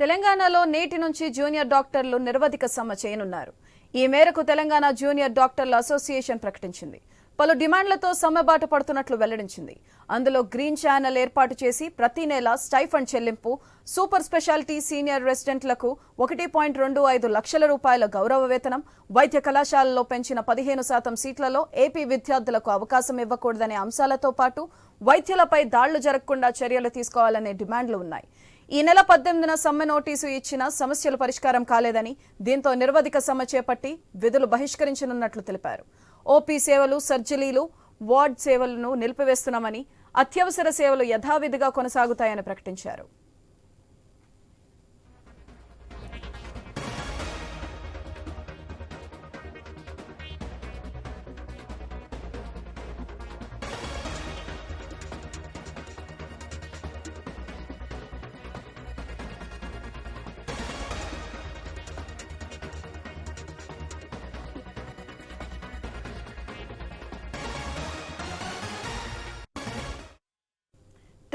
తెలంగాణలో నేటి నుంచి జూనియర్ డాక్టర్లు నిరవధిక సమ్మె చేయనున్నారు. ఈ మేరకు తెలంగాణ జూనియర్ డాక్టర్ల అసోసియేషన్ ప్రకటించింది. పలు డిమాండ్లతో సమ్మె బాట పడుతున్నట్లు వెల్లడించింది. అందులో గ్రీన్ ఛానల్ ఏర్పాటు చేసి ప్రతి నెల స్టైఫండ్ చెల్లింపు సూపర్ స్పెషాలిటీ సీనియర్ రెసిడెంట్లకు ఒకటి పాయింట్ రెండు ఐదు లక్షల రూపాయల గౌరవ వేతనం వైద్య కళాశాలలో పెంచిన పదిహేను శాతం సీట్లలో ఏపీ విద్యార్థులకు అవకాశం ఇవ్వకూడదనే అంశాలతో పాటు వైద్యులపై దాళ్ళు జరగకుండా చర్యలు తీసుకోవాలనే డిమాండ్లు ఉన్నాయి. ఈ నెల పద్దెనిమిదిన సమ్మె నోటీసు ఇచ్చినా సమస్యలు పరిష్కారం కాలేదని దీంతో నిర్వధిక సమ్మె చేపట్టి విధులు బహిష్కరించనున్నట్లు తెలిపారు. ఓపీ సేవలు సర్జరీలు వార్డ్ సేవలను నిలిపివేస్తున్నామని అత్యవసర సేవలు యథావిధిగా కొనసాగుతాయని ప్రకటించారు.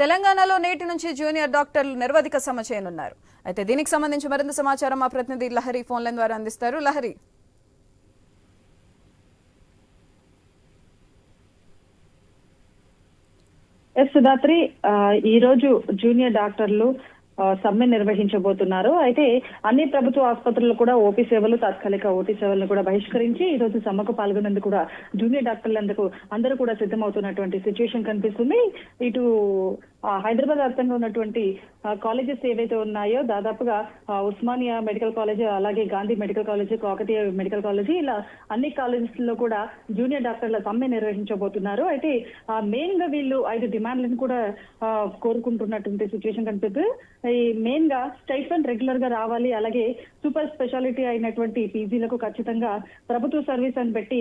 తెలంగాణలో నేటి నుంచి జూనియర్ డాక్టర్లు నిర్వధిక సమ చేయనున్నారు. అయితే దీనికి సంబంధించి మరింత సమాచారం మా ప్రతినిధి లహరి ఫోన్ లైన్ ద్వారా అందిస్తారు. లహరి. ఎస్ సుధాత్రి ఆ, ఈ రోజు జూనియర్ డాక్టర్లు సమ్మె నిర్వహించబోతున్నారు. అయితే అన్ని ప్రభుత్వ ఆసుపత్రులు కూడా ఓపీ సేవలు తాత్కాలిక ఓటీ సేవలను కూడా బహిష్కరించి ఈ రోజు సమ్మకు పాల్గొనేందుకు కూడా జూనియర్ డాక్టర్లందుకు అందరూ కూడా సిద్ధమవుతున్నటువంటి సిచ్యువేషన్ కనిపిస్తుంది. ఇటు హైదరాబాద్ వ్యాప్తంగా ఉన్నటువంటి కాలేజెస్ ఏవైతే ఉన్నాయో దాదాపుగా ఉస్మానియా మెడికల్ కాలేజ్ అలాగే Gandhi medical college Kakatiya medical college ఇలా అన్ని కాలేజెస్లో కూడా జూనియర్ డాక్టర్ల సమ్మె నిర్వహించబోతున్నారు. అయితే మెయిన్గా వీళ్ళు ఐదు డిమాండ్లను కూడా కోరుకుంటున్నటువంటి సిచ్యువేషన్ కనిపిస్తుంది. ఈ మెయిన్గా స్టైఫండ్ రెగ్యులర్గా రావాలి అలాగే సూపర్ స్పెషాలిటీ అయినటువంటి పీజీలకు ఖచ్చితంగా ప్రభుత్వ సర్వీస్ అని పెట్టి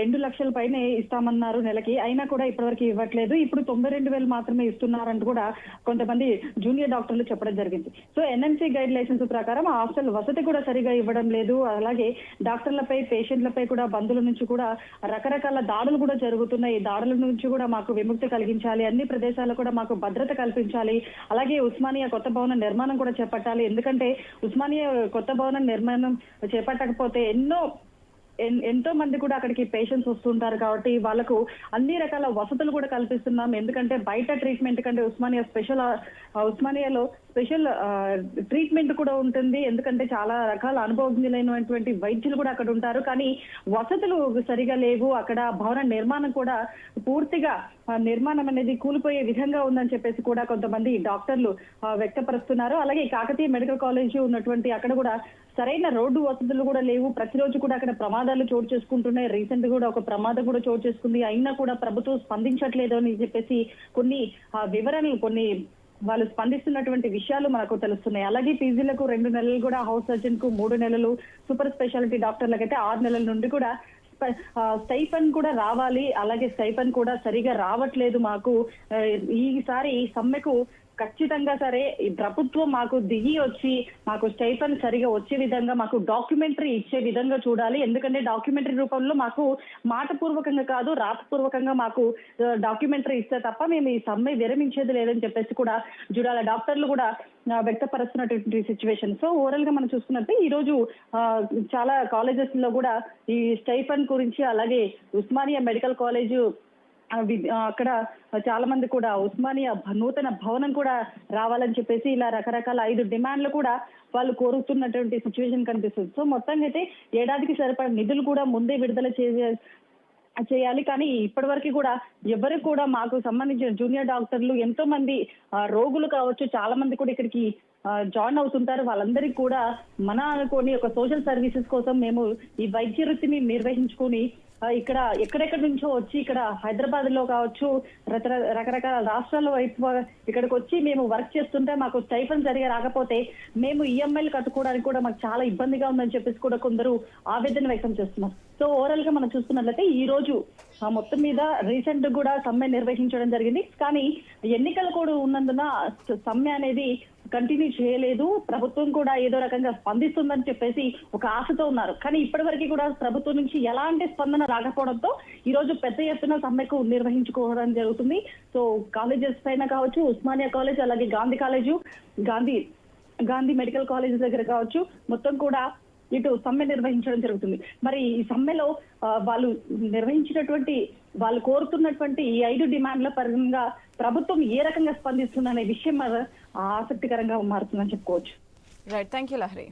రెండు లక్షల పైనే ఇస్తామన్నారు నెలకి. అయినా కూడా ఇప్పటివరకు ఇవ్వట్లేదు. ఇప్పుడు తొంభై రెండు వేలు మాత్రమే ఇస్తున్నారు ఇస్తున్నారంటూ కూడా కొంతమంది జూనియర్ డాక్టర్లు చెప్పడం జరిగింది. సో ఎన్ఎంసీ గైడ్ లైసెన్స్ ప్రకారం ఆ హాస్టల్ వసతి కూడా సరిగా ఇవ్వడం లేదు. అలాగే డాక్టర్లపై పేషెంట్లపై కూడా బంధువుల నుంచి కూడా రకరకాల దాడులు కూడా జరుగుతున్నాయి. ఈ దాడుల నుంచి కూడా మాకు విముక్తి కలిగించాలి. అన్ని ప్రదేశాల్లో కూడా మాకు భద్రత కల్పించాలి. అలాగే ఉస్మానియా కొత్త భవన నిర్మాణం కూడా చేపట్టాలి. ఎందుకంటే ఉస్మానియా కొత్త భవన నిర్మాణం చేపట్టకపోతే ఎన్నో ఎంతో మంది కూడా అక్కడికి పేషెంట్స్ వస్తుంటారు కాబట్టి వాళ్ళకు అన్ని రకాల వసతులు కూడా కల్పిస్తున్నాం. ఎందుకంటే బయట ట్రీట్మెంట్ కంటే ఉస్మానియా స్పెషల్ ఉస్మానియాలో స్పెషల్ ట్రీట్మెంట్ కూడా ఉంటుంది. ఎందుకంటే చాలా రకాల అనుభవజ్ఞులైనటువంటి వైద్యులు కూడా అక్కడ ఉంటారు. కానీ వసతులు సరిగా లేవు. అక్కడ భవన నిర్మాణం కూడా పూర్తిగా నిర్మాణం అనేది కూలిపోయే విధంగా ఉందని చెప్పేసి కూడా కొంతమంది డాక్టర్లు వ్యక్తపరుస్తున్నారు. అలాగే కాకతీయ మెడికల్ కాలేజ్ ఉన్నటువంటి అక్కడ కూడా సరైన రోడ్డు వసతులు కూడా లేవు. ప్రతిరోజు కూడా అక్కడ ప్రమాదాలు చోటు చేసుకుంటున్నాయి. రీసెంట్ కూడా ఒక ప్రమాదం కూడా చోటు చేసుకుంది. అయినా కూడా ప్రభుత్వం స్పందించట్లేదు అని చెప్పేసి కొన్ని వివరణలు కొన్ని వాళ్ళు స్పందిస్తున్నటువంటి విషయాలు మనకు తెలుస్తున్నాయి. అలాగే పీజీలకు రెండు నెలలు కూడా హౌస్ సర్జన్కు మూడు నెలలు సూపర్ స్పెషాలిటీ డాక్టర్లకైతే ఆరు నెలల నుండి కూడా స్టైఫన్ కూడా రావాలి. అలాగే స్టైఫన్ కూడా సరిగా రావట్లేదు మాకు. ఈసారి సమ్మెకు ఖచ్చితంగా సరే. ఈ ప్రభుత్వం మాకు దిగి వచ్చి మాకు స్టైఫన్ సరిగా వచ్చే విధంగా మాకు డాక్యుమెంటరీ ఇచ్చే విధంగా చూడాలి. ఎందుకంటే డాక్యుమెంటరీ రూపంలో మాకు మాట పూర్వకంగా కాదు రాతపూర్వకంగా మాకు డాక్యుమెంటరీ ఇస్తే తప్ప మేము ఈ సమ్మె విరమించేది లేదని చెప్పేసి కూడా చూడాలి. డాక్టర్లు కూడా వ్యక్తపరుస్తున్నటువంటి సిచ్యువేషన్ సో ఓవరాల్గా మనం చూసుకున్నట్టు ఈ రోజు చాలా కాలేజెస్లో కూడా ఈ స్టైఫన్ గురించి అలాగే ఉస్మానియా మెడికల్ కాలేజ్ అక్కడ చాలా మంది కూడా ఉస్మానియా నూతన భవనం కూడా రావాలని చెప్పేసి ఇలా రకరకాల ఐదు డిమాండ్లు కూడా వాళ్ళు కోరుతున్నటువంటి సిచ్యువేషన్ కనిపిస్తుంది. సో మొత్తంగా అయితే ఏడాదికి సరిపడా నిధులు కూడా ముందే విడుదల చేసే చేయాలి. కానీ ఇప్పటి వరకు కూడా ఎవరు కూడా మాకు సంబంధించిన జూనియర్ డాక్టర్లు ఎంతో మంది ఆ, రోగులు కావచ్చు చాలా మంది కూడా ఇక్కడికి జాయిన్ అవుతుంటారు. వాళ్ళందరికీ కూడా మన అనుకోని ఒక సోషల్ సర్వీసెస్ కోసం మేము ఈ వైద్య వృత్తిని నిర్వహించుకొని ఇక్కడ ఎక్కడెక్కడి నుంచో వచ్చి ఇక్కడ హైదరాబాద్లో కావచ్చు రకర- రకరకాల రాష్ట్రాల వైపు ఇక్కడికి వచ్చి మేము వర్క్ చేస్తుంటే మాకు స్టైఫన్ సరిగా రాకపోతే మేము ఈఎంఐలు కట్టుకోవడానికి కూడా మాకు చాలా ఇబ్బందిగా ఉందని చెప్పేసి కూడా కొందరు ఆవేదన వ్యక్తం చేస్తున్నారు. సో ఓవరాల్గా మనం చూసుకున్నట్లయితే ఈ రోజు ఆ, మొత్తం మీద రీసెంట్ కూడా సమ్మె నిర్వహించడం జరిగింది. కానీ ఎన్నికలు కూడా ఉన్నందున సమ్మె అనేది కంటిన్యూ చేయలేదు. ప్రభుత్వం కూడా ఏదో రకంగా స్పందిస్తుందని చెప్పేసి ఒక ఆశతో ఉన్నారు. కానీ ఇప్పటి వరకు కూడా ప్రభుత్వం నుంచి ఎలాంటి స్పందన రాకపోవడంతో ఈ రోజు పెద్ద ఎత్తున సమ్మెకు నిర్వహించుకోవడం జరుగుతుంది. సో కాలేజెస్ పైన కావచ్చు ఉస్మానియా కాలేజ్ అలాగే Gandhi college Gandhi Gandhi medical college దగ్గర కావచ్చు మొత్తం కూడా ఇటు సమ్మె నిర్వహించడం జరుగుతుంది. మరి ఈ సమ్మెలో వాళ్ళు నిర్వహించినటువంటి వాళ్ళు కోరుతున్నటువంటి ఈ ఐదు డిమాండ్ల పరంగా ప్రభుత్వం ఏ రకంగా స్పందిస్తుందనే విషయం ఆసక్తికరంగా మారుతుందని చెప్పుకోవచ్చు. Right thank you Lahari